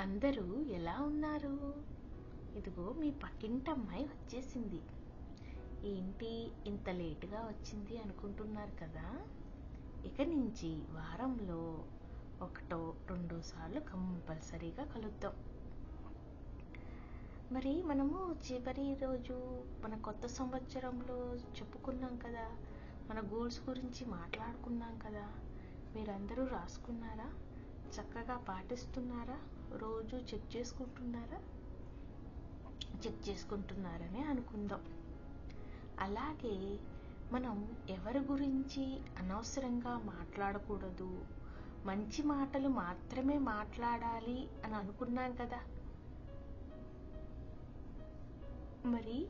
అందరూ ఎలా ఉన్నారు? ఇదిగో మీ పక్కింటి అమ్మాయి వచ్చేసింది. ఏంటి ఇంత లేటుగా వచ్చింది అనుకుంటున్నారు కదా? ఇక నుంచి వారంలో ఒకటో రెండో సార్లు కంపల్సరీగా కలుద్దాం. మరి మనము చివరి రోజు మన కొత్త సంవత్సరంలో చెప్పుకున్నాం కదా. మన గోల్స్ గురించి మాట్లాడుకున్నాం కదా. మీరందరూ రాసుకున్నారా? చక్కగా పాటిస్తున్నారా? రోజు చెక్ చేసుకుంటున్నారా? చెక్ చేసుకుంటున్నారనే అనుకుందాం. అలాగే మనం ఎవరి గురించి అనవసరంగా మాట్లాడకూడదు మంచి మాటలు మాత్రమే మాట్లాడాలి అని అనుకున్నాం కదా. మరి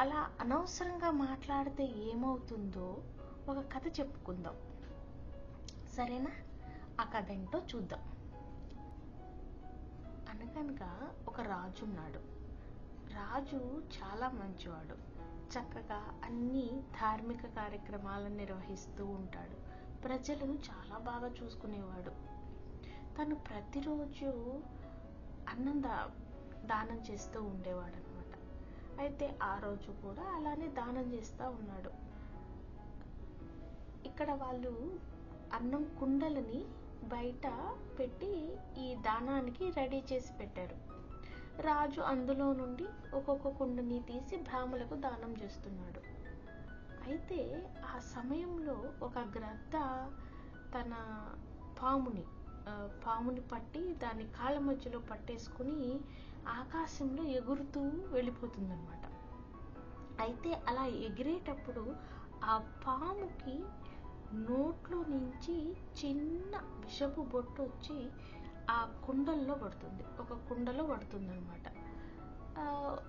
అలా అనవసరంగా మాట్లాడితే ఏమవుతుందో ఒక కథ చెప్పుకుందాం. సరేనా? ఆ కథ ఏంటో చూద్దాం. అనగనగా ఒక రాజు ఉన్నాడు. రాజు చాలా మంచివాడు. చక్కగా అన్ని ధార్మిక కార్యక్రమాలను నిర్వహిస్తూ ఉంటాడు. ప్రజలు చాలా బాగా చూసుకునేవాడు. తను ప్రతిరోజు అన్నం దా దానం చేస్తూ ఉండేవాడు అనమాట అయితే ఆ రోజు కూడా అలానే దానం చేస్తూ ఉన్నాడు. ఇక్కడ వాళ్ళు అన్నం కుండలని బయట పెట్టి ఈ దానానికి రెడీ చేసి పెట్టారు. రాజు అందులో నుండి ఒక్కొక్క కుండని తీసి బ్రాహ్మలకు దానం చేస్తున్నాడు. అయితే ఆ సమయంలో ఒక గ్రద్ద తన పాముని పాముని పట్టి దాని కాళ్ళ మధ్యలో పట్టేసుకుని ఆకాశంలో ఎగురుతూ వెళ్ళిపోతుందన్నమాట. అయితే అలా ఎగిరేటప్పుడు ఆ పాముకి నోట్లో నుంచి చిన్న విషపు బొట్టు వచ్చి ఆ కుండల్లో పడుతుంది. ఒక కుండలో పడుతుంది అనమాట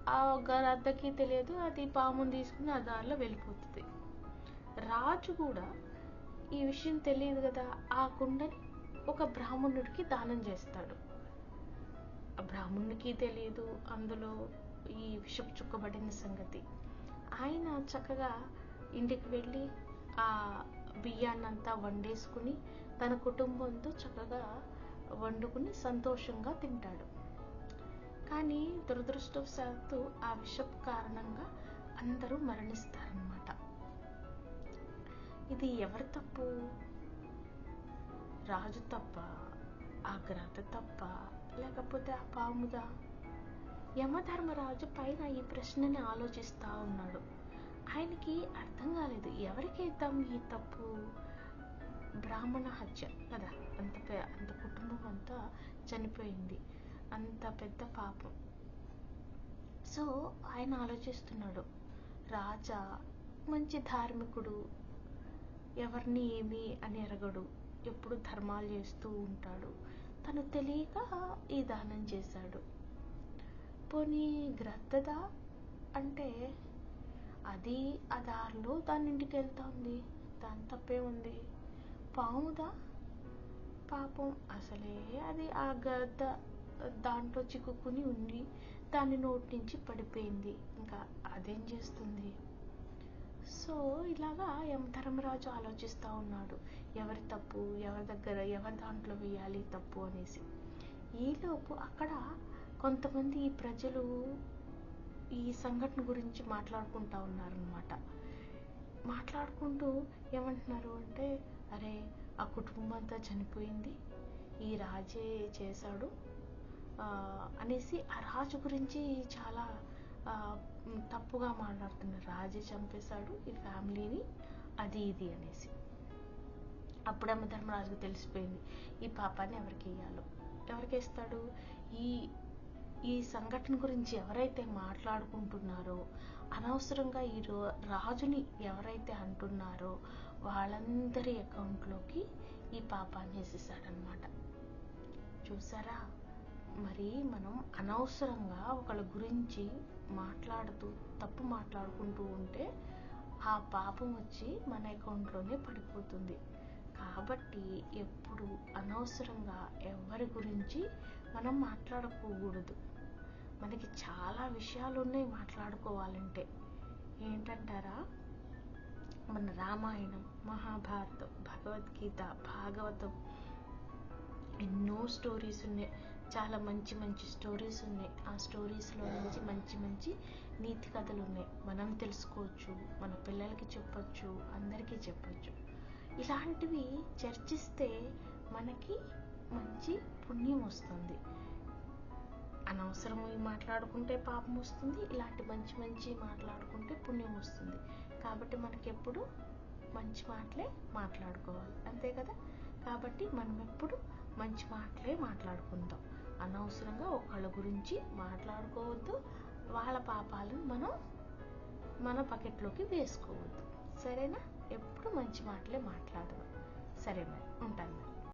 ఆ అద్దకి తెలియదు. అది పాముని తీసుకుని ఆ దారిలో వెళ్ళిపోతుంది. రాజు కూడా ఈ విషయం తెలియదు కదా. ఆ కుండని ఒక బ్రాహ్మణుడికి దానం చేస్తాడు. ఆ బ్రాహ్మణుడికి తెలియదు అందులో ఈ విషపు చుక్కబడిన సంగతి. ఆయన చక్కగా ఇంటికి వెళ్ళి ఆ బియ్యాన్నంతా వండేసుకుని తన కుటుంబంతో చక్కగా వండుకుని సంతోషంగా తింటాడు. కానీ దురదృష్టవశాత్తు ఆ విషపు కారణంగా అందరూ మరణిస్తారనమాట ఇది ఎవరి తప్పు? రాజు తప్ప ఆ గ్రత తప్ప లేకపోతే ఆ పాముదా? యమధర్మరాజు పైన ఈ ప్రశ్నని ఆలోచిస్తా ఉన్నాడు. ఆయనకి అర్థం కాలేదు. ఎవరికైతాం ఈ తప్పు? బ్రాహ్మణ హత్య. కదా అంత అంత కుటుంబం అంతా చనిపోయింది. అంత పెద్ద పాపం. సో ఆయన ఆలోచిస్తున్నాడు. రాజా మంచి ధార్మికుడు. ఎవరిని ఏమి అని ఎరగడు ఎప్పుడు ధర్మాలు చేస్తూ ఉంటాడు. తను తెలియక ఈ దానం చేశాడు. పోనీ గ్రద్దదా? అంటే అది ఆ దారిలో దాని ఇంటికి వెళ్తా ఉంది దాని తప్పే ఉంది. పాముదా? పాపం అసలే అది ఆ గద్ద దాంట్లో చిక్కుకుని ఉండి దాని నోటి నుంచి పడిపోయింది. ఇంకా అదేం చేస్తుంది? సో ఇలాగా యమధర్మరాజు ఆలోచిస్తూ ఉన్నాడు. ఎవరి తప్పు ఎవరి దగ్గర ఎవరి దాంట్లో వేయాలి తప్పు అనేసి. ఈలోపు అక్కడ కొంతమంది ప్రజలు ఈ సంఘటన గురించి మాట్లాడుకుంటా ఉన్నారనమాట మాట్లాడుకుంటూ ఏమంటున్నారు అంటే అరే ఆ కుటుంబం అంతా చనిపోయింది ఈ రాజే చేశాడు అనేసి ఆ రాజు గురించి చాలా తప్పుగా మాట్లాడుతున్నారు. రాజే చంపేశాడు ఈ ఫ్యామిలీని అది ఇది అనేసి. అప్పుడేమో ధర్మరాజుకు తెలిసిపోయింది ఈ పాపాన్ని ఎవరికి వేయాలో ఎవరికి వేస్తాడు ఈ ఈ సంఘటన గురించి ఎవరైతే మాట్లాడుకుంటున్నారో అనవసరంగా ఈ రాజుని ఎవరైతే అంటున్నారో వాళ్ళందరి అకౌంట్లోకి ఈ పాపాన్ని వేసేసాడనమాట చూసారా? మరి మనం అనవసరంగా ఒకళ్ళ గురించి మాట్లాడుతూ తప్పు మాట్లాడుకుంటూ ఉంటే ఆ పాపం వచ్చి మన అకౌంట్లోనే పడిపోతుంది. కాబట్టి ఎప్పుడు అనవసరంగా ఎవరి గురించి మనం మాట్లాడకూడదు. మనకి చాలా విషయాలు ఉన్నాయి మాట్లాడుకోవాలంటే. ఏంటంటారా? మన రామాయణం మహాభారతం భగవద్గీత భాగవతం ఎన్నో స్టోరీస్ ఉన్నాయి. చాలా మంచి మంచి స్టోరీస్ ఉన్నాయి. ఆ స్టోరీస్లో నుంచి మంచి మంచి నీతి కథలు ఉన్నాయి. మనం తెలుసుకోవచ్చు మన పిల్లలకి చెప్పొచ్చు అందరికీ చెప్పచ్చు. ఇలాంటివి చర్చిస్తే మనకి మంచి పుణ్యం వస్తుంది. అనవసరమై మాట్లాడుకుంటే పాపం వస్తుంది ఇలాంటి మంచి మంచి మాట్లాడుకుంటే పుణ్యం వస్తుంది. కాబట్టి మనకెప్పుడు మంచి మాటలే మాట్లాడుకోవాలి. అంతే కదా? కాబట్టి మనం ఎప్పుడు మంచి మాటలే మాట్లాడుకుందాం అనవసరంగా ఒకళ్ళ గురించి మాట్లాడుకోవద్దు వాళ్ళ పాపాలను మనం మన బకెట్లోకి వేసుకోవద్దు. సరేనా? ఎప్పుడు మంచి మాటలే మాట్లాడదాం సరే మరి ఉంటాను మరి.